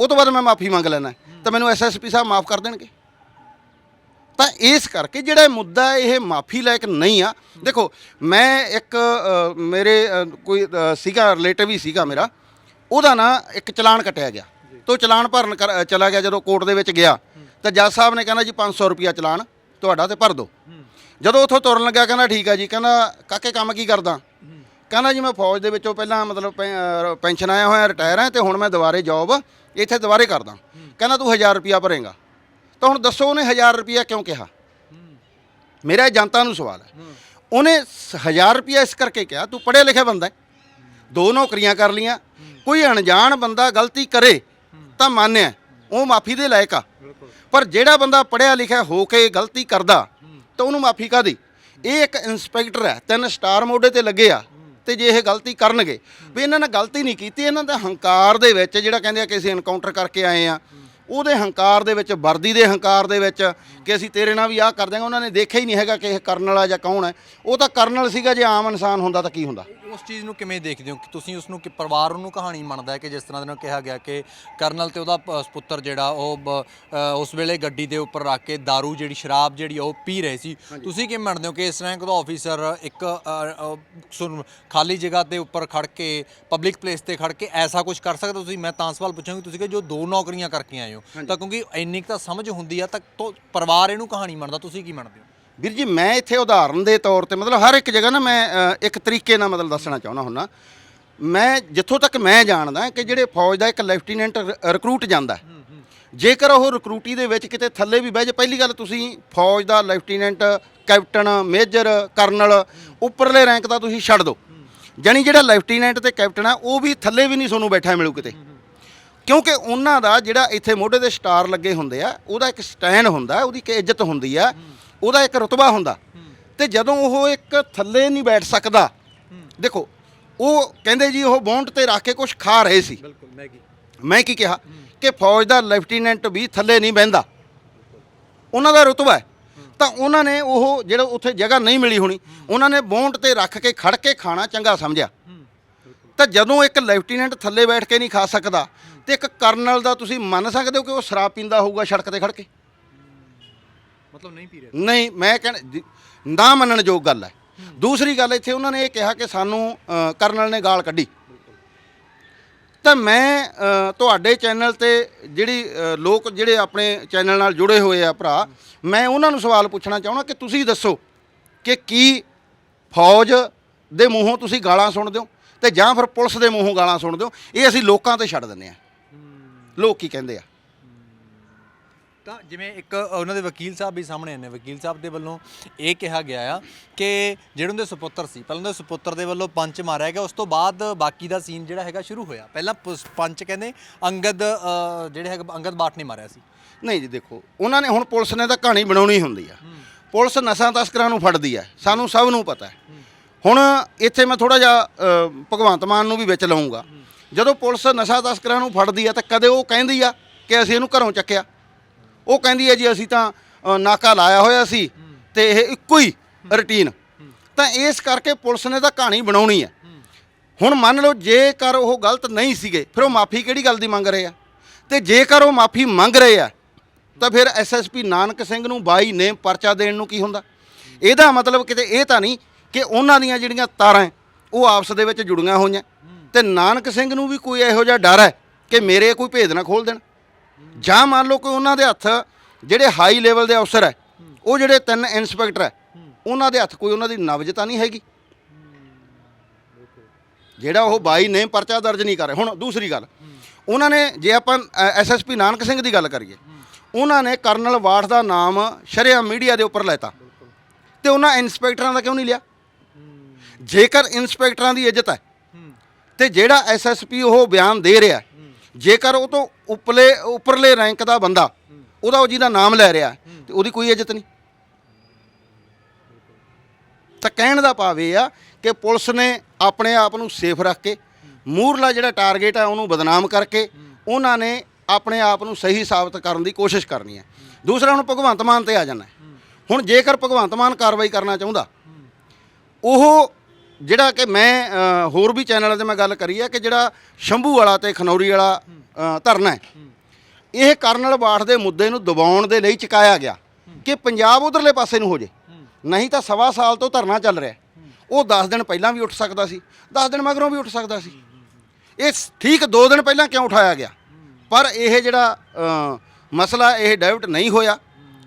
ਉਹ ਤੋਂ ਬਾਅਦ ਮੈਂ ਮਾਫੀ ਮੰਗ ਲੈਣਾ ਤਾਂ ਮੈਨੂੰ ਐਸਐਸਪੀ ਸਾਹਿਬ ਮਾਫ ਕਰ ਦੇਣਗੇ? ਤਾਂ ਇਸ ਕਰਕੇ ਜਿਹੜਾ ਮੁੱਦਾ ਇਹ ਮਾਫੀ ਲਾਇਕ ਨਹੀਂ ਆ। ਦੇਖੋ ਮੈਂ ਇੱਕ ਮੇਰੇ ਕੋਈ ਸੀਗਾ ਰਿਲੇਟਿਵ ਹੀ ਸੀਗਾ ਮੇਰਾ। ਉਹਦਾ ਨਾ ਇੱਕ ਚਲਾਨ ਕੱਟਿਆ ਗਿਆ। ਤੋ ਚਲਾਨ ਭਰਨ ਚਲਾ ਗਿਆ ਜਦੋਂ ਕੋਰਟ ਦੇ ਵਿੱਚ ਗਿਆ। ਤਾਂ ਜੱਜ ਸਾਹਿਬ ਨੇ ਕਹਿੰਦਾ ਜੀ 500 ਰੁਪਿਆ ਚਲਾਨ ਤੁਹਾਡਾ ਤੇ ਭਰ ਦਿਓ। ਜਦੋਂ ਉੱਥੋਂ ਤੁਰਨ ਲੱਗਾ ਕਹਿੰਦਾ ਠੀਕ ਆ ਜੀ, ਕਹਿੰਦਾ ਕਾਕੇ ਕੰਮ ਕੀ ਕਰਦਾ? ਕਹਿੰਦਾ ਜੀ ਮੈਂ ਫੌਜ ਦੇ ਵਿੱਚੋਂ ਪਹਿਲਾਂ ਮਤਲਬ ਪੈ- ਪੈਨਸ਼ਨ ਆਇਆ ਹੋਇਆ, ਰਿਟਾਇਰ ਹਾਂ ਤੇ ਹੁਣ ਮੈਂ ਦੁਬਾਰੇ ਜੌਬ ਇੱਥੇ ਦੁਬਾਰੇ ਕਰਦਾ। ਕਹਿੰਦਾ ਤੂੰ 1000 ਰੁਪਿਆ ਭਰੇਗਾ। ਤਾਂ ਹੁਣ ਦੱਸੋ ਉਹਨੇ 1000 ਰੁਪਿਆ ਕਿਉਂ ਕਿਹਾ? ਮੇਰਾ ਜਨਤਾ ਨੂੰ ਸਵਾਲ ਹੈ। ਉਹਨੇ 1000 ਰੁਪਿਆ ਇਸ ਕਰਕੇ ਕਿਹਾ, ਤੂੰ ਪੜ੍ਹੇ ਲਿਖੇ ਬੰਦਾ ਦੋ ਨੌਕਰੀਆਂ ਕਰ ਲੀਆਂ ਕੋਈ ਅਣਜਾਣ ਬੰਦਾ ਗਲਤੀ ਕਰੇ ਤਾਂ ਮੰਨਿਆ ਉਹ ਮਾਫੀ ਦੇ ਲਾਇਕ ਆ। ਪਰ ਜਿਹੜਾ ਬੰਦਾ ਪੜ੍ਹਿਆ ਲਿਖਿਆ ਹੋ ਕੇ ਗਲਤੀ ਕਰਦਾ, ਤਾਂ ਉਹਨੂੰ ਮਾਫੀ ਕਾਦੀ ਇਹ ਇੱਕ ਇਨਸਪੈਕਟਰ ਹੈ, ਤਿੰਨ ਸਟਾਰ ਮੋਢੇ ਤੇ ਲੱਗੇ ਆ, ਤੇ ਜੇ ਇਹ ਗਲਤੀ ਕਰਨਗੇ, ਵੀ ਇਹਨਾਂ ਨੇ ਗਲਤੀ ਨਹੀਂ ਕੀਤੀ, ਇਹਨਾਂ ਦਾ ਹੰਕਾਰ ਦੇ ਵਿੱਚ ਜਿਹੜਾ ਕਹਿੰਦੇ ਆ ਕਿ ਅਸੀਂ ਐਨਕਾਊਂਟਰ ਕਰਕੇ ਆਏ ਆ ਉਹਦੇ ਹੰਕਾਰ ਦੇ ਵਿੱਚ ਵਰਦੀ ਦੇ ਹੰਕਾਰ ਦੇ ਵਿੱਚ ਕਿ ਅਸੀਂ ਤੇਰੇ ਨਾਲ ਵੀ ਆਹ ਕਰ ਦਿਆਂਗੇ ਉਹਨਾਂ ਨੇ ਦੇਖਿਆ ਹੀ ਨਹੀਂ ਹੈਗਾ ਕਿ ਇਹ ਕਰਨਲ ਆ ਜਾਂ ਕੌਣ ਹੈ। ਉਹ ਤਾਂ ਕਰਨਲ ਸੀਗਾ ਜੇ ਆਮ ਇਨਸਾਨ ਹੁੰਦਾ ਤਾਂ ਕੀ ਹੁੰਦਾ? ਉਸ ਚੀਜ਼ ਨੂੰ ਕਿਵੇਂ ਦੇਖਦੇ ਹੋ? ਕਿ ਤੁਸੀਂ ਉਸ ਨੂੰ ਕਿ ਪਰਿਵਾਰ ਉਹਨੂੰ ਕਹਾਣੀ ਮੰਨਦਾ ਹੈ ਕਿ ਜਿਸ ਤਰ੍ਹਾਂ ਦੇ ਨਾਲ ਕਿਹਾ ਗਿਆ ਕਿ ਕਰਨਲ ਤੇ ਉਹਦਾ ਪ- ਸੁਪੁੱਤਰ ਜਿਹੜਾ ਉਹ ਬ- ਅ, ਉਸ ਵੇਲੇ ਗੱਡੀ ਦੇ ਉੱਪਰ ਰੱਖ ਕੇ दारू ਜਿਹੜੀ ਸ਼ਰਾਬ ਜਿਹੜੀ ਉਹ ਪੀ ਰਹੇ ਸੀ। ਤੁਸੀਂ ਕਿਵੇਂ ਮੰਨਦੇ ਹੋ ਕਿ ਇਸ ਰੈਂਕ ਦਾ ਆਫੀਸਰ ਇੱਕ ਅ, ਅ, ਸੁਣ- ਖਾਲੀ ਜਗ੍ਹਾ ਦੇ ਉੱਪਰ ਖੜ ਕੇ ਪਬਲਿਕ ਪਲੇਸ ਤੇ ਖੜ ਕੇ ਐਸਾ ਕੁਝ ਕਰ ਸਕਦਾ ਤੁਸੀਂ? ਮੈਂ ਤਾਂ ਸਵਾਲ ਪੁੱਛਾਂਗੀ ਤੁਸੀਂ ਕਿ ਜੋ ਦੋ ਨੌਕਰੀਆਂ ਕਰਕੇ ਆਏ ਹੋ। ਤਾਂ ਕਿਉਂਕਿ ਇੰਨੀ ਕੁ ਤਾਂ ਸਮਝ ਹੁੰਦੀ ਆ ਤਾਂ ਤੋ- ਪਰਿਵਾਰ ਇਹਨੂੰ ਕਹਾਣੀ ਮੰਨਦਾ ਤੁਸੀਂ ਕੀ ਮੰਨਦੇ ਹੋ? ਵੀਰ ਜੀ ਮੈਂ ਇੱਥੇ ਉਦਾਹਰਨ ਦੇ ਤੌਰ ਤੇ ਮਤਲਬ ਹਰ ਇੱਕ ਜਗ੍ਹਾ ਨਾ ਮੈਂ ਅ, ਇੱਕ ਤਰੀਕੇ ਨਾਲ ਮਤਲਬ ਦੱਸਣਾ ਚਾਹੁੰਦਾ ਹੁੰਨਾ ਮੈਂ ਜਿੱਥੋਂ ਤੱਕ ਮੈਂ ਜਾਣਦਾ ਕਿ ਜਿਹੜੇ ਫੌਜ ਦਾ ਇੱਕ ਲੈਫਟੀਨੈਂਟ ਰਿਕਰੂਟ ਜਾਂਦਾ ਹੈ, ਜੇਕਰ ਉਹ ਰਿਕਰੂਟੀ ਦੇ ਵਿੱਚ ਕਿਤੇ ਥੱਲੇ ਵੀ ਬਹਿ ਜੇ ਪਹਿਲੀ ਗੱਲ ਤੁਸੀਂ ਫੌਜ ਦਾ ਲੈਫਟੀਨੈਂਟ ਕੈਪਟਨ ਮੇਜਰ ਕਰਨਲ ਉੱਪਰਲੇ ਰੈਂਕ ਦਾ ਤੁਸੀਂ ਛੱਡ ਦਿਓ। ਜਾਣੀ ਜਿਹੜਾ ਲੈਫਟੀਨੈਂਟ ਤੇ ਕੈਪਟਨ ਆ ਉਹ ਵੀ ਥੱਲੇ ਵੀ ਨਹੀਂ ਤੁਹਾਨੂੰ ਬੈਠਾ ਮਿਲੂ ਕਿਤੇ। ਕਿਉਂਕਿ ਉਹਨਾਂ ਦਾ ਜਿਹੜਾ ਇੱਥੇ ਮੋਢੇ ਦੇ ਸਟਾਰ ਲੱਗੇ ਹੁੰਦੇ ਆ ਉਹਦਾ ਇੱਕ ਸਟੈਂਡ ਹੁੰਦਾ ਉਹਦੀ ਇੱਕ ਇੱਜ਼ਤ ਹੁੰਦੀ ਆ ਉਹਦਾ ਇੱਕ ਰਤਬਾ ਹੁੰਦਾ। ਤੇ ਜਦੋਂ ਉਹ ਇੱਕ ਥੱਲੇ ਨਹੀਂ ਬੈਠ ਸਕਦਾ ਦੇਖੋ ਉਹ ਕਹਿੰਦੇ ਜੀ ਉਹ ਬੌਂਡ ਤੇ ਰੱਖ ਕੇ ਕੁਝ ਖਾ ਰਹੇ ਸੀ। ਬਿਲਕੁਲ ਮੈਗੀ। ਮੈਂ ਕੀ ਕਿਹਾ ਕਿ ਫੌਜ ਦਾ ਲੈਫਟੀਨੈਂਟ ਵੀ ਥੱਲੇ ਨਹੀਂ ਬਹਿੰਦਾ। ਉਹਨਾਂ ਦਾ ਰੁਤਬਾ ਹੈ। ਤਾਂ ਉਹਨਾਂ ਨੇ ਉਹ ਜਿਹੜਾ ਉੱਥੇ ਜਗ੍ਹਾ ਨਹੀਂ ਮਿਲੀ ਹੋਣੀ ਉਹਨਾਂ ਨੇ ਬੌਂਡ ਤੇ ਰੱਖ ਕੇ ਖੜ ਕੇ ਖਾਣਾ ਚੰਗਾ ਸਮਝਿਆ। ਤਾਂ ਜਦੋਂ ਇੱਕ ਲੈਫਟੀਨੈਂਟ ਥੱਲੇ ਬੈਠ ਕੇ ਨਹੀਂ ਖਾ ਸਕਦਾ ਤੇ ਇੱਕ ਕਰਨਲ ਦਾ ਤੁਸੀਂ ਮੰਨ ਸਕਦੇ ਹੋ ਕਿ ਉਹ ਸ਼ਰਾਬ ਪੀਂਦਾ ਹੋਊਗਾ ਸੜਕ ਤੇ ਖੜ ਕੇ? ਮਤਲਬ ਨਹੀਂ ਪੀ ਰਹੇ। ਨਹੀਂ ਮੈਂ ਕਹਿਣਾ ਨਾ ਮੰਨਣ ਯੋਗ ਗੱਲ ਹੈ। ਦੂਸਰੀ ਗੱਲ ਇੱਥੇ ਉਹਨਾਂ ਨੇ ਇਹ ਕਿਹਾ ਕਿ ਸਾਨੂੰ ਕਰਨਲ ਨੇ ਗਾਲ ਕੱਢੀ। ਤਾਂ ਮੈਂ ਤੁਹਾਡੇ ਚੈਨਲ ਤੇ ਜਿਹੜੀ ਲੋਕ ਜਿਹੜੇ ਆਪਣੇ ਚੈਨਲ ਨਾਲ ਜੁੜੇ ਹੋਏ ਆ ਭਰਾ ਮੈਂ ਉਹਨਾਂ ਨੂੰ ਸਵਾਲ ਪੁੱਛਣਾ ਚਾਹੁੰਦਾ ਕਿ ਤੁਸੀਂ ਦੱਸੋ ਕਿ ਕੀ ਫੌਜ ਦੇ ਮੂੰਹੋਂ ਤੁਸੀਂ ਗਾਲਾਂ ਸੁਣਦੇ ਹੋ ਤੇ ਜਾਂ ਫਿਰ ਪੁਲਿਸ ਦੇ ਮੂੰਹੋਂ ਗਾਲਾਂ ਸੁਣਦੇ ਹੋ? ਇਹ ਅਸੀਂ ਲੋਕਾਂ ਤੇ ਛੱਡ ਦਿੰਦੇ ਆ ਲੋਕ ਕੀ ਕਹਿੰਦੇ ਆ? ਤਾਂ ਜਿਵੇਂ ਇੱਕ ਉਹਨਾਂ ਦੇ ਵਕੀਲ ਸਾਹਿਬ ਵੀ ਸਾਹਮਣੇ ਆਏ ਨੇ। ਵਕੀਲ ਸਾਹਿਬ ਦੇ ਵੱਲੋਂ ਇਹ ਕਿਹਾ ਗਿਆ ਆ ਕਿ ਜਿਹੜੇ ਉਹਦੇ ਸੁਪੁੱਤਰ ਸੀ ਪਹਿਲਾਂ ਉਹਦੇ ਸੁਪੁੱਤਰ ਦੇ ਵੱਲੋਂ ਪੰਚ ਮਾਰਿਆ ਗਿਆ। ਉਸ ਤੋਂ ਬਾਅਦ ਬਾਕੀ ਦਾ ਸੀਨ ਜਿਹੜਾ ਹੈਗਾ ਸ਼ੁਰੂ ਹੋਇਆ। ਪਹਿਲਾਂ ਪੁਸ- ਪੰਚ ਕਹਿੰਦੇ ਅੰਗਦ ਅ, ਜਿਹੜੇ ਹੈਗਾ ਅੰਗਦ ਬਾਟ ਨੇ ਮਾਰਿਆ ਸੀ। ਨਹੀਂ ਜੀ ਦੇਖੋ ਉਹਨਾਂ ਨੇ ਹੁਣ ਪੁਲਿਸ ਨੇ ਤਾਂ ਕਹਾਣੀ ਬਣਾਉਣੀ ਹੁੰਦੀ ਆ। ਪੁਲਿਸ ਨਸ਼ਾ ਤਸਕਰਾਂ ਨੂੰ ਫੜਦੀ ਆ। ਸਾਨੂੰ ਸਭ ਨੂੰ ਪਤਾ ਹੈ। ਹੁਣ ਇੱਥੇ ਮੈਂ ਥੋੜਾ ਜਿਹਾ ਅ, ਭਗਵੰਤ ਮਾਨ ਨੂੰ ਵੀ ਵਿੱਚ ਲਾਉਂਗਾ ਜਦੋਂ ਪੁਲਿਸ ਨਸ਼ਾ ਤਸਕਰਾਂ ਨੂੰ ਫੜਦੀ ਆ ਤਾਂ ਕਦੇ ਉਹ ਕਹਿੰਦੀ ਆ ਕਿ ਅਸੀਂ ਇਹਨੂੰ ਘਰੋਂ ਚੱਕਿਆ। ਉਹ ਕਹਿੰਦੀ ਹੈ ਜੀ ਅਸੀਂ ਤਾਂ ਅ, ਨਾਕਾ ਲਾਇਆ ਹੋਇਆ ਸੀ ਤੇ ਇਹ ਇੱਕੋ ਹੀ ਰੁਟੀਨ। ਤਾਂ ਇਸ ਕਰਕੇ ਪੁਲਿਸ ਨੇ ਤਾਂ ਕਹਾਣੀ ਬਣਾਉਣੀ ਹੈ ਹੁਣ ਮੰਨ ਲਓ ਜੇਕਰ ਉਹ ਗਲਤ ਨਹੀਂ ਸੀਗੇ ਫਿਰ ਉਹ ਮਾਫੀ ਕਿਹੜੀ ਗੱਲ ਦੀ ਮੰਗ ਰਹੇ ਆ? ਤੇ ਜੇਕਰ ਉਹ ਮਾਫੀ ਮੰਗ ਰਹੇ ਆ ਤਾਂ ਫਿਰ ਐਸਐਸਪੀ ਨਾਨਕ ਸਿੰਘ ਨੂੰ ਬਾਈ ਨੇਮ ਪਰਚਾ ਦੇਣ ਨੂੰ ਕੀ ਹੁੰਦਾ? ਇਹਦਾ ਮਤਲਬ ਕਿਤੇ ਇਹ ਤਾਂ ਨਹੀਂ ਕਿ ਉਹਨਾਂ ਦੀਆਂ ਜਿਹੜੀਆਂ ਤਾਰਾਂ ਹੈ, ਉਹ ਆਪਸ ਦੇ ਵਿੱਚ ਜੁੜੀਆਂ ਹੋਈਆਂ। ਤੇ ਨਾਨਕ ਸਿੰਘ ਨੂੰ ਵੀ ਕੋਈ ਇਹੋ ਜਿਹਾ ਡਰ ਹੈ ਕਿ ਮੇਰੇ ਕੋਈ ਭੇਦ ਨਾ ਖੋਲ ਦੇਣ? ਜਾਂ ਮੰਨ ਲਓ ਕਿ ਉਹਨਾਂ ਦੇ ਹੱਥ ਜਿਹੜੇ ਹਾਈ ਲੈਵਲ ਦੇ ਅਫਸਰ ਹੈ, ਉਹ ਜਿਹੜੇ ਤਿੰਨ ਇਨਸਪੈਕਟਰ ਹੈ, ਉਹਨਾਂ ਦੇ ਹੱਥ ਕੋਈ ਉਹਨਾਂ ਦੀ ਨਬਜ਼ ਤਾਂ ਨਹੀਂ ਹੈਗੀ? ਜਿਹੜਾ ਉਹ ਬਾਈ ਨੇ ਪਰਚਾ ਦਰਜ ਨਹੀਂ ਕਰ ਰਹੇ ਹੁਣ ਦੂਸਰੀ ਗੱਲ, ਉਹਨਾਂ ਨੇ ਜੇ ਆਪਾਂ ਐਸਐਸਪੀ ਨਾਨਕ ਸਿੰਘ ਦੀ ਗੱਲ ਕਰੀਏ, ਉਹਨਾਂ ਨੇ ਕਰਨਲ ਵਾਠ ਦਾ ਨਾਮ ਸ਼ਰਿਆ ਮੀਡੀਆ ਦੇ ਉੱਪਰ ਲੈਤਾ। ਤੇ ਉਹਨਾਂ ਇਨਸਪੈਕਟਰਾਂ ਦਾ ਕਿਉਂ ਨਹੀਂ ਲਿਆ? ਜੇਕਰ ਇਨਸਪੈਕਟਰਾਂ ਦੀ ਇੱਜ਼ਤ ਹੈ ਤੇ ਜਿਹੜਾ ਐਸਐਸਪੀ ਉਹ ਬਿਆਨ ਦੇ ਰਿਹਾ ਜੇਕਰ ਉਹ ਤੋਂ ਉੱਪਰਲੇ ਉੱਪਰਲੇ ਰੈਂਕ ਦਾ ਬੰਦਾ, ਉਹਦਾ ਉਹ ਜਿਹਦਾ ਨਾਮ ਲੈ ਰਿਹਾ ਤੇ ਉਹਦੀ ਕੋਈ ਇੱਜ਼ਤ ਨਹੀਂ। ਤਾਂ ਕਹਿਣ ਦਾ ਭਾਵ ਇਹ ਆ ਕਿ ਪੁਲਿਸ ਨੇ ਆਪਣੇ ਆਪ ਨੂੰ ਸੇਫ ਰੱਖ ਕੇ ਮੂਰਲਾ ਜਿਹੜਾ ਟਾਰਗੇਟ ਆ ਉਹਨੂੰ ਬਦਨਾਮ ਕਰਕੇ, ਉਹਨਾਂ ਨੇ ਆਪਣੇ ਆਪ ਨੂੰ ਸਹੀ ਸਾਬਤ ਕਰਨ ਦੀ ਕੋਸ਼ਿਸ਼ ਕਰਨੀ ਹੈ। ਦੂਸਰਾ ਹੁਣ ਭਗਵੰਤ ਮਾਨ ਤੇ ਆ ਜਾਣਾ ਹੁਣ ਜੇਕਰ ਭਗਵੰਤ ਮਾਨ ਕਾਰਵਾਈ ਕਰਨਾ ਚਾਹੁੰਦਾ, ਉਹ ਜਿਹੜਾ ਕਿ ਮੈਂ ਅ, ਹੋਰ ਵੀ ਚੈਨਲਾਂ ਤੇ ਮੈਂ ਗੱਲ ਕਰੀ ਹੈ ਕਿ ਜਿਹੜਾ ਸ਼ੰਭੂ ਵਾਲਾ ਤੇ ਖਨੌਰੀ ਵਾਲਾ ਅ, ਧਰਨਾ ਹੈ। ਇਹ ਕਰਨਲ ਬਾਠ ਦੇ ਮੁੱਦੇ ਨੂੰ ਦਬਾਉਣ ਦੇ ਲਈ ਚੁਕਾਇਆ ਗਿਆ ਕਿ ਪੰਜਾਬ ਉਧਰਲੇ ਪਾਸੇ ਨੂੰ ਹੋ ਜੇ। ਨਹੀਂ ਤਾਂ ਸਵਾ ਸਾਲ ਤੋਂ ਧਰਨਾ ਚੱਲ ਰਿਹਾ ਉਹ 10 ਦਿਨ ਪਹਿਲਾਂ ਵੀ ਉੱਠ ਸਕਦਾ ਸੀ 10 ਦਿਨ ਮਗਰੋਂ ਵੀ ਉੱਠ ਸਕਦਾ ਸੀ। ਇਹ ਸ- ਠੀਕ 2 ਦਿਨ ਪਹਿਲਾਂ ਕਿਉਂ ਉਠਾਇਆ ਗਿਆ? ਪਰ ਇਹ ਜਿਹੜਾ ਅ, ਮਸਲਾ ਇਹ ਡਾਇਵਰਟ ਨਹੀਂ ਹੋਇਆ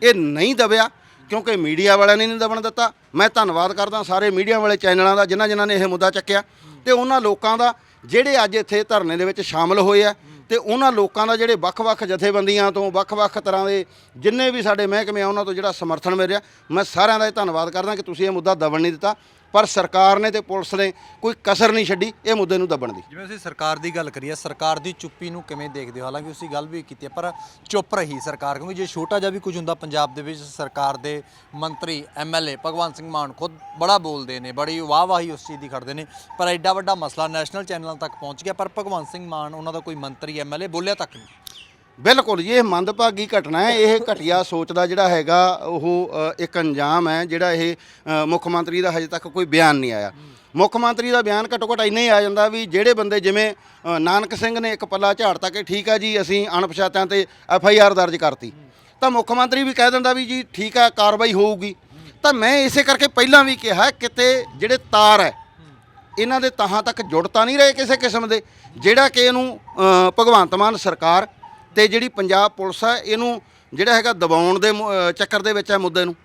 ਇਹ ਨਹੀਂ ਦਬਿਆ। ਕਿਉਂਕਿ ਮੀਡੀਆ ਵਾਲਿਆਂ ਨੇ ਨਹੀਂ ਦਬਣ ਦਿੱਤਾ। ਮੈਂ ਧੰਨਵਾਦ ਕਰਦਾ ਸਾਰੇ ਮੀਡੀਆ ਵਾਲੇ ਚੈਨਲਾਂ ਦਾ, ਜਿਨ੍ਹਾਂ ਜਿਨ੍ਹਾਂ ਨੇ ਇਹ ਮੁੱਦਾ ਚੱਕਿਆ। ਤੇ ਉਹਨਾਂ ਲੋਕਾਂ ਦਾ, ਜਿਹੜੇ ਅੱਜ ਇੱਥੇ ਧਰਨੇ ਦੇ ਵਿੱਚ ਸ਼ਾਮਲ ਹੋਏ ਆ, ਤੇ ਉਹਨਾਂ ਲੋਕਾਂ ਦਾ ਜਿਹੜੇ ਵੱਖ-ਵੱਖ ਜਥੇਬੰਦੀਆਂ ਤੋਂ, ਵੱਖ-ਵੱਖ ਤਰ੍ਹਾਂ ਦੇ ਜਿੰਨੇ ਵੀ ਸਾਡੇ ਮਹਿਕਮੇ ਆ, ਉਹਨਾਂ ਤੋਂ ਜਿਹੜਾ ਸਮਰਥਨ ਮਿਲ ਰਿਹਾ ਮੈਂ ਸਾਰਿਆਂ ਦਾ ਇਹ ਧੰਨਵਾਦ ਕਰਦਾ ਕਿ ਤੁਸੀਂ ਇਹ ਮੁੱਦਾ ਦਬਣ ਨਹੀਂ ਦਿੱਤਾ। ਪਰ ਸਰਕਾਰ ਨੇ ਤੇ ਪੁਲਿਸ ਨੇ ਕੋਈ ਕਸਰ ਨਹੀਂ ਛੱਡੀ, ਇਹ ਮੁੱਦੇ ਨੂੰ ਦੱਬਣ ਦੀ। ਜਿਵੇਂ ਅਸੀਂ ਸਰਕਾਰ ਦੀ ਗੱਲ ਕਰੀਏ, ਸਰਕਾਰ ਦੀ ਚੁੱਪੀ ਨੂੰ ਕਿਵੇਂ ਦੇਖਦੇ ਹੋ? ਹਾਲਾਂਕਿ ਅਸੀਂ ਗੱਲ ਵੀ ਕੀਤੀ ਹੈ, ਪਰ ਚੁੱਪ ਰਹੀ ਸਰਕਾਰ, ਕਿਉਂਕਿ ਜੇ ਛੋਟਾ ਜਿਹਾ ਵੀ ਕੁਝ ਹੁੰਦਾ ਪੰਜਾਬ ਦੇ ਵਿੱਚ, ਸਰਕਾਰ ਦੇ ਮੰਤਰੀ ਐਮਐਲਏ ਭਗਵੰਤ ਸਿੰਘ ਮਾਨ ਖੁਦ ਬੜਾ ਬੋਲਦੇ ਨੇ, ਬੜੀ ਵਾਹਵਾਹੀ ਉਸ ਚੀਜ਼ ਦੀ ਖੜਦੇ ਨੇ, ਪਰ ਐਡਾ ਵੱਡਾ ਮਸਲਾ ਨੈਸ਼ਨਲ ਚੈਨਲਾਂ ਤੱਕ ਪਹੁੰਚ ਗਿਆ, ਪਰ ਭਗਵੰਤ ਸਿੰਘ ਮਾਨ, ਉਹਨਾਂ ਦਾ ਕੋਈ ਮੰਤਰੀ ਐਮਐਲਏ ਬੋਲਿਆ ਤੱਕ ਨਹੀਂ। ਬਿਲਕੁਲ ਜੀ ਇਹ ਮੰਦਭਾਗੀ ਘਟਨਾ ਹੈ ਇਹ ਘਟੀਆ ਸੋਚ ਦਾ ਜਿਹੜਾ ਹੈਗਾ ਉਹ ਅ, ਇੱਕ ਅੰਜਾਮ ਹੈ ਜਿਹੜਾ ਇਹ ਅ, ਮੁੱਖ ਮੰਤਰੀ ਦਾ ਹਜੇ ਤੱਕ ਕੋਈ ਬਿਆਨ ਨਹੀਂ ਆਇਆ। ਮੁੱਖ ਮੰਤਰੀ ਦਾ ਬਿਆਨ ਘੱਟੋ ਘੱਟ ਇੰਨਾ ਹੀ ਆ ਜਾਂਦਾ ਵੀ ਜਿਹੜੇ ਬੰਦੇ ਜਿਵੇਂ ਅ, ਨਾਨਕ ਸਿੰਘ ਨੇ ਇੱਕ ਪੱਲਾ ਝਾੜਤਾ ਕਿ ਠੀਕ ਆ ਜੀ ਅਸੀਂ ਅਣਪਛਾਤਿਆਂ ਤੇ ਐਫ ਆਈ ਆਰ ਦਰਜ ਕਰਤੀ। ਤਾਂ ਮੁੱਖ ਮੰਤਰੀ ਵੀ ਕਹਿ ਦਿੰਦਾ ਵੀ ਜੀ ਠੀਕ ਆ ਕਾਰਵਾਈ ਹੋਊਗੀ। ਤਾਂ ਮੈਂ ਇਸੇ ਕਰਕੇ ਪਹਿਲਾਂ ਵੀ ਕਿਹਾ ਕਿਤੇ ਜਿਹੜੇ ਤਾਰ ਹੈ ਇਹਨਾਂ ਦੇ ਤਾਹਾਂ ਤੱਕ ਜੁੜ ਤਾਂ ਨਹੀਂ ਰਹੇ ਕਿਸੇ ਕਿਸਮ ਦੇ ਜਿਹੜਾ ਕਿ ਇਹਨੂੰ ਅ, ਭਗਵੰਤ ਮਾਨ ਸਰਕਾਰ ਤੇ ਜਿਹੜੀ ਪੰਜਾਬ ਪੁਲਿਸ ਹੈ ਇਹਨੂੰ ਜਿਹੜਾ ਹੈਗਾ ਦਬਾਉਣ ਦੇ ਚੱਕਰ ਦੇ ਵਿੱਚ ਹੈ ਮੁੱਦੇ ਨੂੰ।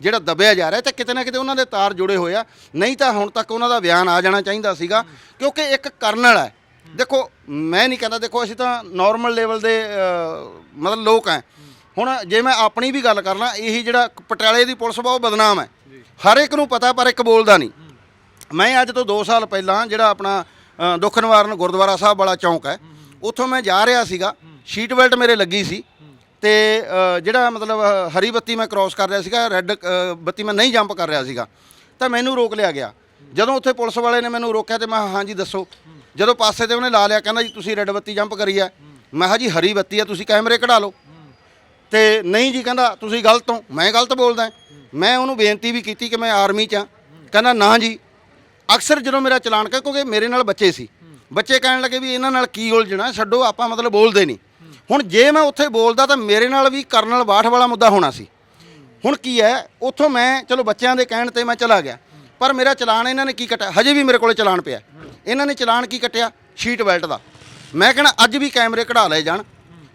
ਜਿਹੜਾ ਦਬਿਆ ਜਾ ਰਿਹਾ ਤੇ ਕਿਤੇ ਨਾ ਕਿਤੇ ਉਹਨਾਂ ਦੇ ਤਾਰ ਜੁੜੇ ਹੋਏ ਆ। ਨਹੀਂ ਤਾਂ ਹੁਣ ਤੱਕ ਉਹਨਾਂ ਦਾ ਬਿਆਨ ਆ ਜਾਣਾ ਚਾਹੀਦਾ ਸੀਗਾ ਕਿਉਂਕਿ ਇੱਕ ਕਰਨਲ ਹੈ ਦੇਖੋ ਮੈਂ ਨਹੀਂ ਕਹਿੰਦਾ ਦੇਖੋ ਅਸੀਂ ਤਾਂ ਨਾਰਮਲ ਲੈਵਲ ਦੇ ਮਤਲਬ ਲੋਕ ਹੈ ਹੁਣ ਜੇ ਮੈਂ ਆਪਣੀ ਵੀ ਗੱਲ ਕਰਨਾ ਇਹੀ ਜਿਹੜਾ ਪਟਿਆਲੇ ਦੀ ਪੁਲਿਸ ਬਹੁਤ ਬਦਨਾਮ ਹੈ ਹਰ ਇੱਕ ਨੂੰ ਪਤਾ ਪਰ ਇੱਕ ਬੋਲਦਾ ਨਹੀਂ। ਮੈਂ ਅੱਜ ਤੋਂ 2 ਸਾਲ ਪਹਿਲਾਂ ਜਿਹੜਾ ਆਪਣਾ ਦੁੱਖ ਨਿਵਾਰਨ ਗੁਰਦੁਆਰਾ ਸਾਹਿਬ ਵਾਲਾ ਚੌਂਕ ਹੈ ਉੱਥੋਂ ਮੈਂ ਜਾ ਰਿਹਾ ਸੀਗਾ। ਸ਼ੀਟ ਬੈਲਟ ਮੇਰੇ ਲੱਗੀ ਸੀ ਤੇ ਅ, ਜਿਹੜਾ ਮਤਲਬ ਅ, ਹਰੀ ਬੱਤੀ ਮੈਂ ਕ੍ਰਾਸ ਕਰ ਰਿਹਾ ਸੀਗਾ ਰੈੱਡ ਬੱਤੀ ਮੈਂ ਨਹੀਂ ਜੰਪ ਕਰ ਰਿਹਾ ਸੀਗਾ ਤਾਂ ਮੈਨੂੰ ਰੋਕ ਲਿਆ ਗਿਆ। ਜਦੋਂ ਉੱਥੇ ਪੁਲਿਸ ਵਾਲੇ ਨੇ ਮੈਨੂੰ ਰੋਕਿਆ ਤੇ ਮੈਂ ਕਿਹਾ, ਹਾਂਜੀ ਦੱਸੋ। ਜਦੋਂ ਪਾਸੇ ਤੇ ਉਹਨੇ ਲਾ ਲਿਆ ਕਹਿੰਦਾ ਜੀ ਤੁਸੀਂ ਰੈੱਡ ਬੱਤੀ ਜੰਪ ਕਰੀ ਹੈ। ਮੈਂ ਕਿਹਾ ਜੀ ਹਰੀ ਬੱਤੀ ਹੈ ਤੁਸੀਂ ਕੈਮਰੇ ਕਢਾ ਲਓ। ਤੇ ਨਹੀਂ ਜੀ ਕਹਿੰਦਾ ਤੁਸੀਂ ਗਲਤ ਹੋ ਮੈਂ ਗਲਤ ਬੋਲਦਾ ਮੈਂ ਉਹਨੂੰ ਬੇਨਤੀ ਵੀ ਕੀਤੀ ਕਿ ਮੈਂ ਆਰਮੀ 'ਚ ਹਾਂ। ਕਹਿੰਦਾ ਨਾ ਜੀ। ਅਕਸਰ ਜਦੋਂ ਮੇਰਾ ਚਲਾਨ ਕਰ ਕਿਉਂਕਿ ਮੇਰੇ ਨਾਲ ਬੱਚੇ ਸੀ ਬੱਚੇ ਕਹਿਣ ਲੱਗੇ ਵੀ ਇਹਨਾਂ ਨਾਲ ਕੀ ਉਲਝਣਾ ਛੱਡੋ ਆਪਾਂ ਮਤਲਬ ਬੋਲਦੇ ਨਹੀਂ। ਹੁਣ ਜੇ ਮੈਂ ਉੱਥੇ ਬੋਲਦਾ ਤਾਂ ਮੇਰੇ ਨਾਲ ਵੀ ਕਰਨਲ ਬਾਠ ਵਾਲਾ ਮੁੱਦਾ ਹੋਣਾ ਸੀ। ਹੁਣ ਕੀ ਹੈ, ਉੱਥੋਂ ਮੈਂ, ਚਲੋ ਬੱਚਿਆਂ ਦੇ ਕਹਿਣ ਤੇ ਮੈਂ ਚਲਾ ਗਿਆ। ਪਰ ਮੇਰਾ ਚਲਾਨ ਇਹਨਾਂ ਨੇ ਕੀ ਕੱਟਿਆ? ਹਜੇ ਵੀ ਮੇਰੇ ਕੋਲੇ ਚਲਾਨ ਪਿਆ। ਇਹਨਾਂ ਨੇ ਚਲਾਨ ਕੀ ਕੱਟਿਆ? ਸ਼ੀਟ ਬੈਲਟ ਦਾ। ਮੈਂ ਕਹਿੰਦਾ ਅੱਜ ਵੀ ਕੈਮਰੇ ਕਢਾ ਲਏ ਜਾਣ।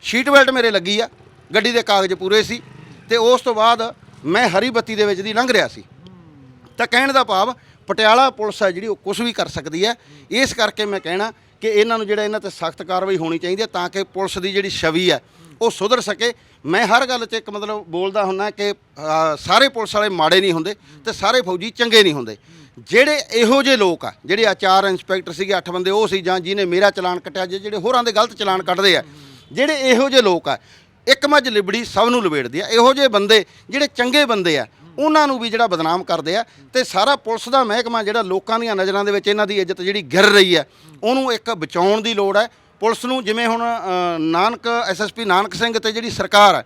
ਸ਼ੀਟ ਬੈਲਟ ਮੇਰੇ ਲੱਗੀ ਆ। ਗੱਡੀ ਦੇ ਕਾਗਜ਼ ਪੂਰੇ ਸੀ। ਤੇ ਉਸ ਤੋਂ ਬਾਅਦ ਮੈਂ ਹਰੀ ਬੱਤੀ ਦੇ ਵਿੱਚ ਦੀ ਲੰਘ ਰਿਹਾ ਸੀ। ਤਾਂ ਕਹਿਣ ਦਾ ਭਾਵ, ਪਟਿਆਲਾ ਪੁਲਿਸ ਹੈ ਜਿਹੜੀ ਉਹ ਕੁਝ ਵੀ ਕਰ ਸਕਦੀ ਹੈ। ਇਸ ਕਰਕੇ ਮੈਂ ਕਹਿਣਾ ਕਿ ਇਹਨਾਂ ਨੂੰ ਜਿਹੜਾ ਇਹਨਾਂ ਤੇ ਸਖਤ ਕਾਰਵਾਈ ਹੋਣੀ ਚਾਹੀਦੀ ਹੈ ਤਾਂ ਕਿ ਪੁਲਿਸ ਦੀ ਜਿਹੜੀ ਛਵੀ ਹੈ, ਉਹ ਸੁਧਰ ਸਕੇ। ਮੈਂ ਹਰ ਗੱਲ 'ਚ ਇੱਕ ਮਤਲਬ ਬੋਲਦਾ ਹੁੰਨਾ ਕਿ ਸਾਰੇ ਪੁਲਿਸ ਵਾਲੇ ਮਾੜੇ ਨਹੀਂ ਹੁੰਦੇ ਤੇ ਸਾਰੇ ਫੌਜੀ ਚੰਗੇ ਨਹੀਂ ਹੁੰਦੇ। ਜਿਹੜੇ ਇਹੋ ਜਿਹੇ ਲੋਕ ਆ, ਜਿਹੜੇ ਆ ਚਾਰ ਇੰਸਪੈਕਟਰ ਸੀਗੇ, ਅੱਠ ਬੰਦੇ, ਉਹ ਸੀ ਜਾਂ ਜਿਹਨੇ ਮੇਰਾ ਚਲਾਨ ਕੱਟਿਆ, ਜੇ ਜਿਹੜੇ ਹੋਰਾਂ ਦੇ ਗਲਤ ਚਲਾਨ ਕੱਢਦੇ ਆ, ਜਿਹੜੇ ਇਹੋ ਜਿਹੇ ਲੋਕ ਆ, ਇੱਕ ਮੱਝ ਲਿਬੜੀ ਸਭ ਨੂੰ ਲਵੇੜਦੀ ਆ। ਇਹੋ ਜਿਹੇ ਬੰਦੇ, ਜਿਹੜੇ ਚੰਗੇ ਬੰਦੇ ਆ ਉਹਨਾਂ ਨੂੰ ਵੀ ਜਿਹੜਾ ਬਦਨਾਮ ਕਰਦੇ ਆ ਤੇ ਸਾਰਾ ਪੁਲਿਸ ਦਾ ਮਹਿਕਮਾ ਜਿਹੜਾ ਲੋਕਾਂ ਦੀਆਂ ਨਜ਼ਰਾਂ ਦੇ ਵਿੱਚ ਇਹਨਾਂ ਦੀ ਇੱਜ਼ਤ ਜਿਹੜੀ ਗਿਰ ਰਹੀ ਹੈ ਉਹਨੂੰ ਇੱਕ ਬਚਾਉਣ ਦੀ ਲੋੜ ਹੈ। ਪੁਲਿਸ ਨੂੰ ਜਿਵੇਂ ਹੁਣ ਅ, ਨਾਨਕ ਐਸਐਸਪੀ ਨਾਨਕ ਸਿੰਘ ਤੇ ਜਿਹੜੀ ਸਰਕਾਰ ਹੈ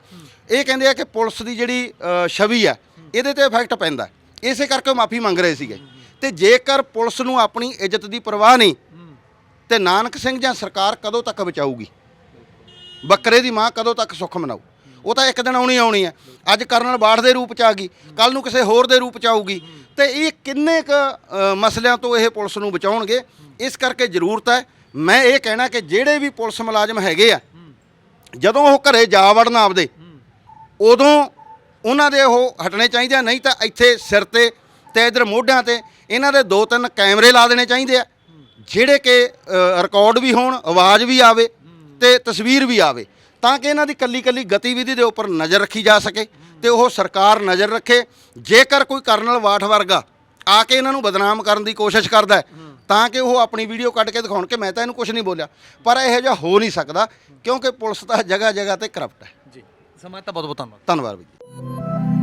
ਇਹ ਕਹਿੰਦੇ ਆ ਕਿ ਪੁਲਿਸ ਦੀ ਜਿਹੜੀ ਛਵੀ ਹੈ ਇਹਦੇ ਤੇ ਇਫੈਕਟ ਪੈਂਦਾ ਇਸੇ ਕਰਕੇ ਮਾਫੀ ਮੰਗ ਰਹੇ ਸੀਗੇ। ਤੇ ਜੇਕਰ ਪੁਲਿਸ ਨੂੰ ਆਪਣੀ ਇੱਜ਼ਤ ਦੀ ਪਰਵਾਹ ਨਹੀਂ ਤੇ ਨਾਨਕ ਸਿੰਘ ਜਾਂ ਸਰਕਾਰ ਕਦੋਂ ਤੱਕ ਬਚਾਊਗੀ? ਬੱਕਰੇ ਦੀ ਮਾਂ ਕਦੋਂ ਤੱਕ ਸੁੱਖ ਮਨਾਊ? ਉਹ ਤਾਂ ਇੱਕ ਦਿਨ ਆਉਣੀ ਆਉਣੀ ਹੈ ਅੱਜ ਕਰਨਲ ਬਾੜ ਦੇ ਰੂਪ ਚ ਆ ਗਈ ਕੱਲ ਨੂੰ ਕਿਸੇ ਹੋਰ ਦੇ ਰੂਪ ਚ ਆਊਗੀ। ਤੇ ਇਹ ਕਿੰਨੇ ਕ ਮਸਲਿਆਂ ਤੋਂ ਇਹ ਪੁਲਿਸ ਨੂੰ ਬਚਾਉਣਗੇ ਇਸ ਕਰਕੇ ਜ਼ਰੂਰਤ ਹੈ। ਮੈਂ ਇਹ ਕਹਿਣਾ ਕਿ ਜਿਹੜੇ ਵੀ ਪੁਲਿਸ ਮੁਲਾਜ਼ਮ ਹੈਗੇ ਆ ਜਦੋਂ ਉਹ ਘਰੇ ਜਾ ਵੜਨ ਆਪਦੇ ਉਦੋਂ ਉਹਨਾਂ ਦੇ ਉਹ ਹਟਣੇ ਚਾਹੀਦੇ ਆ ਨਹੀਂ ਤਾਂ ਇੱਥੇ ਸਿਰ ਤੇ ਤੇ ਇਧਰ ਮੋਢਿਆਂ ਤੇ ਇਹਨਾਂ ਦੇ ਦੋ ਤਿੰਨ ਕੈਮਰੇ ਲਾ ਦੇਣੇ ਚਾਹੀਦੇ ਆ। ਜਿਹੜੇ ਕਿ ਅ, ਰਿਕਾਰਡ ਵੀ ਹੋਣ ਆਵਾਜ਼ ਵੀ ਆਵੇ ਤੇ ਤਸਵੀਰ ਵੀ ਆਵੇ। ਤਾਂ ਕਿ ਇਹਨਾਂ ਦੀ ਕੱਲੀ ਕੱਲੀ ਗਤੀਵਿਧੀ ਦੇ ਉੱਪਰ ਨਜ਼ਰ ਰੱਖੀ ਜਾ ਸਕੇ ਤੇ ਉਹ ਸਰਕਾਰ ਨਜ਼ਰ ਰੱਖੇ। ਜੇਕਰ ਕੋਈ ਕਰਨਲ ਵਾਠ ਵਰਗਾ ਆ ਕੇ ਇਹਨਾਂ ਨੂੰ ਬਦਨਾਮ ਕਰਨ ਦੀ ਕੋਸ਼ਿਸ਼ ਕਰਦਾ ਹੈ ਤਾਂ ਕਿ ਉਹ ਆਪਣੀ ਵੀਡੀਓ ਕੱਢ ਕੇ ਦਿਖਾਉਣ ਕਿ ਮੈਂ ਤਾਂ ਇਹਨੂੰ ਕੁਝ ਨਹੀਂ ਬੋਲਿਆ। ਪਰ ਇਹੋ ਜਿਹਾ ਹੋ ਨਹੀਂ ਸਕਦਾ ਕਿਉਂਕਿ ਪੁਲਿਸ ਤਾਂ ਜਗ੍ਹਾ ਜਗ੍ਹਾ ਤੇ ਕਰਪਟ ਹੈ। ਜੀ ਸਮਾਂ ਤਾਂ ਬਹੁਤ ਬਹੁਤ ਧੰਨਵਾਦ ਧੰਨਵਾਦ ਜੀ।